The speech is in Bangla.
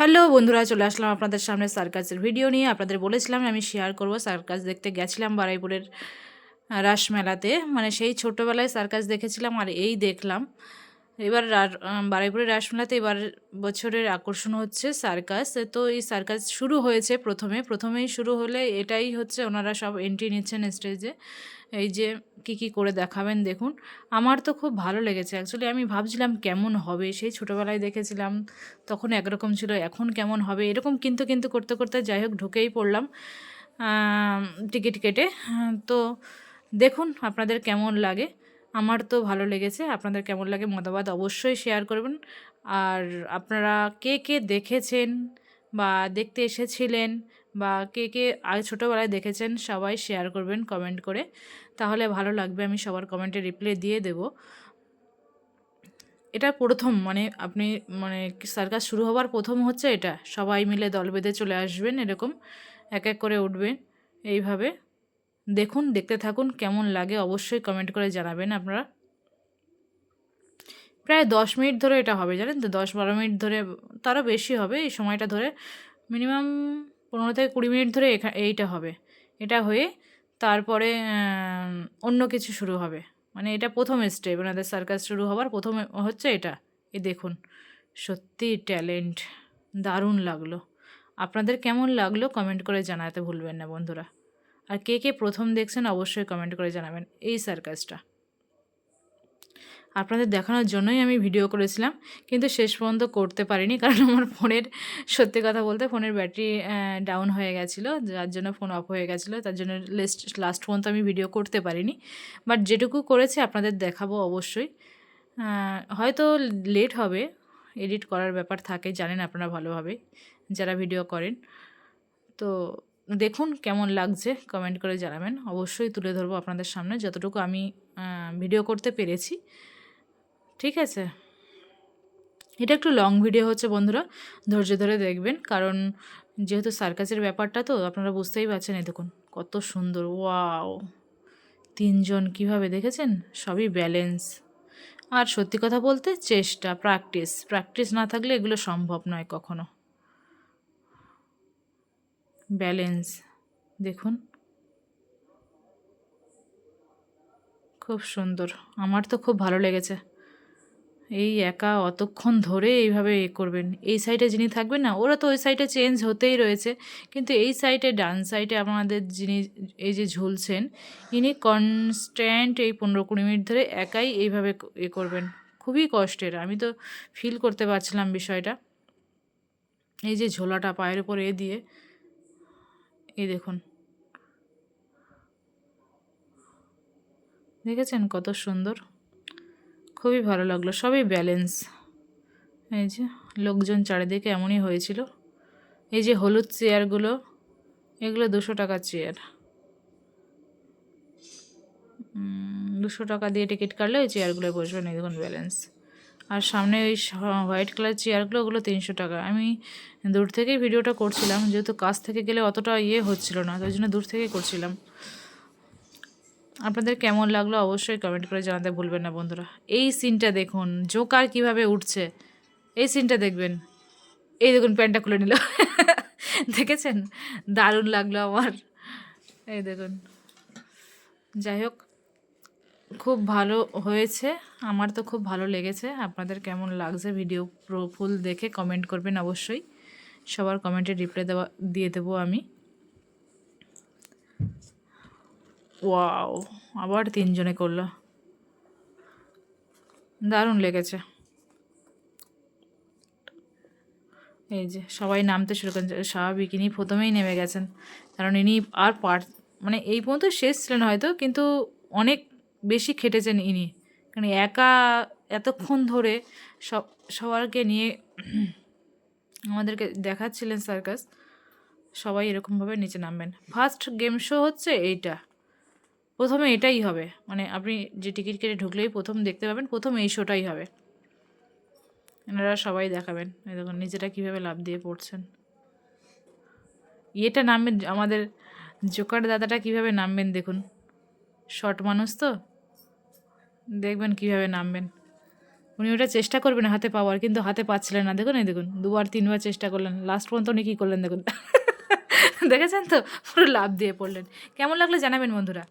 হ্যালো বন্ধুরা, চলে আসলাম আপনাদের সামনে সার্কাসের ভিডিও নিয়ে। আপনাদের বলেছিলাম আমি শেয়ার করব সার্কাস দেখতে গেছিলাম বারাইপুরের রাসমেলাতে। মানে সেই ছোটোবেলায় সার্কাস দেখেছিলাম আর এই দেখলাম। এবার বারাইপুরের রাসমেলাতে এবার বছরের আকর্ষণ হচ্ছে সার্কাস। তো এই সার্কাস শুরু হয়েছে প্রথমে। প্রথমেই শুরু হলে এটাই হচ্ছে ওনারা সব এন্ট্রি নিচ্ছেন স্টেজে এই যে কি কি করে দেখাবেন দেখুন। আমার তো খুব ভালো লেগেছে। অ্যাকচুয়ালি আমি ভাবছিলাম কেমন হবে। সেই ছোটোবেলায় দেখেছিলাম, তখন একরকম ছিল, এখন কেমন হবে? এরকম কিন্তু কিন্তু করতে করতে যাই হোক, ঢুকেই পড়লাম টিকিট কেটে। তো দেখুন আপনাদের কেমন লাগে। আমার তো ভালো লেগেছে। আপনাদের কেমন লাগে মতামত অবশ্যই শেয়ার করবেন। আর আপনারা কে কে দেখেছেন বা দেখতে এসেছিলেন বা কে কে আগে ছোটোবেলায় দেখেছেন সবাই শেয়ার করবেন কমেন্ট করে। তাহলে ভালো লাগবে, আমি সবার কমেন্টে রিপ্লাই দিয়ে দেবো। এটা প্রথম মানে আপনি মানে সার্কাস শুরু হওয়ার প্রথম হচ্ছে এটা। সবাই মিলে দল বেঁধে চলে আসবেন এরকম। এক এক করে উঠবেন এইভাবে। দেখুন, দেখতে থাকুন কেমন লাগে, অবশ্যই কমেন্ট করে জানাবেন আপনারা। প্রায় দশ মিনিট ধরে এটা হবে, জানেন তো? দশ বারো মিনিট ধরে, তারও বেশি হবে এই সময়টা ধরে। মিনিমাম পনেরো থেকে কুড়ি মিনিট ধরে এইটা হবে। এটা হয়ে তারপরে অন্য কিছু শুরু হবে। মানে এটা প্রথম স্টেপ ওনাদের সার্কাস শুরু হওয়ার প্রথম হচ্ছে এটা। এ দেখুন, সত্যি ট্যালেন্ট দারুণ লাগল। আপনাদের কেমন লাগল কমেন্ট করে জানাতে ভুলবেন না বন্ধুরা। আর কে কে প্রথম দেখছেন অবশ্যই কমেন্ট করে জানাবেন এই সার্কাসটা আপনাদের দেখানোর জন্যই আমি ভিডিও করেছিলাম, কিন্তু শেষ পর্যন্ত করতে পারিনি, কারণ আমার ফোনের সত্যি কথা বলতে ফোনের ব্যাটারি ডাউন হয়ে গেছিল, যার জন্য ফোন অফ হয়ে গেছিল, তার জন্য লেস্ট লাস্ট পর্যন্ত আমি ভিডিও করতে পারিনি। বাট যেটুকু করেছি আপনাদের দেখাবো অবশ্যই। হয়তো লেট হবে এডিট করার ব্যাপার থাকে, জানেন আপনারা ভালোভাবে, যারা ভিডিও করেন। তো দেখুন কেমন লাগছে কমেন্ট করে জানাবেন। অবশ্যই তুলে ধরবো আপনাদের সামনে যতটুকু আমি ভিডিও করতে পেরেছি। ঠিক আছে? এটা একটু লং ভিডিও হচ্ছে বন্ধুরা, ধৈর্য ধরে দেখবেন। কারণ যেহেতু সার্কাসের ব্যাপারটা তো, আপনারা বুঝতেই পারছেন এই দেখুন, কত সুন্দর ওয়াও তিনজন কীভাবে দেখেছেন? সবই ব্যালেন্স আর সত্যি কথা বলতে, চেষ্টা প্র্যাকটিস প্র্যাকটিস না থাকলে এগুলো সম্ভব নয় কখনো। ব্যালেন্স, দেখুন। খুব সুন্দর, আমার তো খুব ভালো লেগেছে। এই একা অতক্ষণ ধরে এইভাবে এ করবেন। এই সাইডে যিনি থাকবেন না, ওরা তো ওই সাইডে চেঞ্জ হতেই রয়েছে। কিন্তু এই সাইডে ডান সাইডে আপনাদের যিনি এই যে ঝুলছেন, ইনি কনস্ট্যান্ট এই পনেরো কুড়ি মিনিট ধরে একাই এইভাবে এ করবেন। খুবই কষ্টের, আমি তো ফিল করতে পারছিলাম বিষয়টা। এই যে ঝোলাটা পায়ের উপর এ দিয়ে এই দেখুন। দেখেছেন কত সুন্দর? খুবই ভালো লাগল। সবই ব্যালেন্স এই যে লোকজন চারিদিকে এমনই হয়েছিল। এই যে হলুদ চেয়ারগুলো এগুলো দুশো টাকার চেয়ার দুশো টাকা দিয়ে টিকিট কাটলে ওই চেয়ারগুলোয় বসবেন। এই দেখুন ব্যালেন্স আর সামনে ওই হোয়াইট কালার চেয়ারগুলো ওগুলো তিনশো টাকা। আমি দূর থেকেই ভিডিওটা করছিলাম, যেহেতু কাছ থেকে গেলে অতটা ইয়ে হচ্ছিল না, তাই জন্য দূর থেকেই করছিলাম। আপনাদের কেমন লাগল অবশ্যই কমেন্ট করে জানাতে ভুলবেন না বন্ধুরা। এই সিনটা দেখুন জোকার কীভাবে উঠছে, এই সিনটা দেখবেন। এই দেখুন প্যান্টটা খুলে নিল। দেখেছেন? দারুণ লাগল আমার। এই দেখুন। যাই হোক খুব ভালো হয়েছে। আমার তো খুব ভালো লেগেছে। আপনাদের কেমন লাগছে ভিডিও পুরো ফুল দেখে কমেন্ট করবেন অবশ্যই। সবার কমেন্টে রিপ্লাই দেওয়া, দিয়ে দেবো আমি। ওয়াও আবার তিনজনে করল। দারুণ লেগেছে। এই যে সবাই নামতে শুরু করেন স্বাভাবিক, ইনি প্রথমেই নেমে গেছেন। কারণ ইনি আর পার মানে এই পর্যন্ত শেষ ছিলেন হয়তো, কিন্তু অনেক বেশি খেটেছেন ইনি। কারণ একা এতক্ষণ ধরে সব, সবারকে নিয়ে আমাদেরকে দেখাচ্ছিলেন সার্কাস, সবাই এরকমভাবে নিচে নামবেন। ফার্স্ট গেম শো হচ্ছে এইটা। প্রথমে এটাই হবে। মানে আপনি যে টিকিট কেটে ঢুকলেই প্রথম দেখতে পাবেন, প্রথম এই শোটাই হবে। এনারা সবাই দেখাবেন। দেখুন, নিজেরা কীভাবে লাভ দিয়ে পড়ছেন। ইয়েটা নামবেন, আমাদের জোকার দাদাটা কীভাবে নামবেন দেখুন। শর্ট মানুষ তো। দেখবেন কীভাবে নামবেন। উনি ওটা চেষ্টা করবেন হাতে পাওয়ার, কিন্তু হাতে পাচ্ছিলেন না। দেখুন এই দেখুন, দুবার, তিনবার চেষ্টা করলেন। লাস্ট পর্যন্ত উনি কী করলেন দেখুন। দেখেছেন তো? পুরো লাভ দিয়ে পড়লেন। কেমন লাগল জানাবেন বন্ধুরা?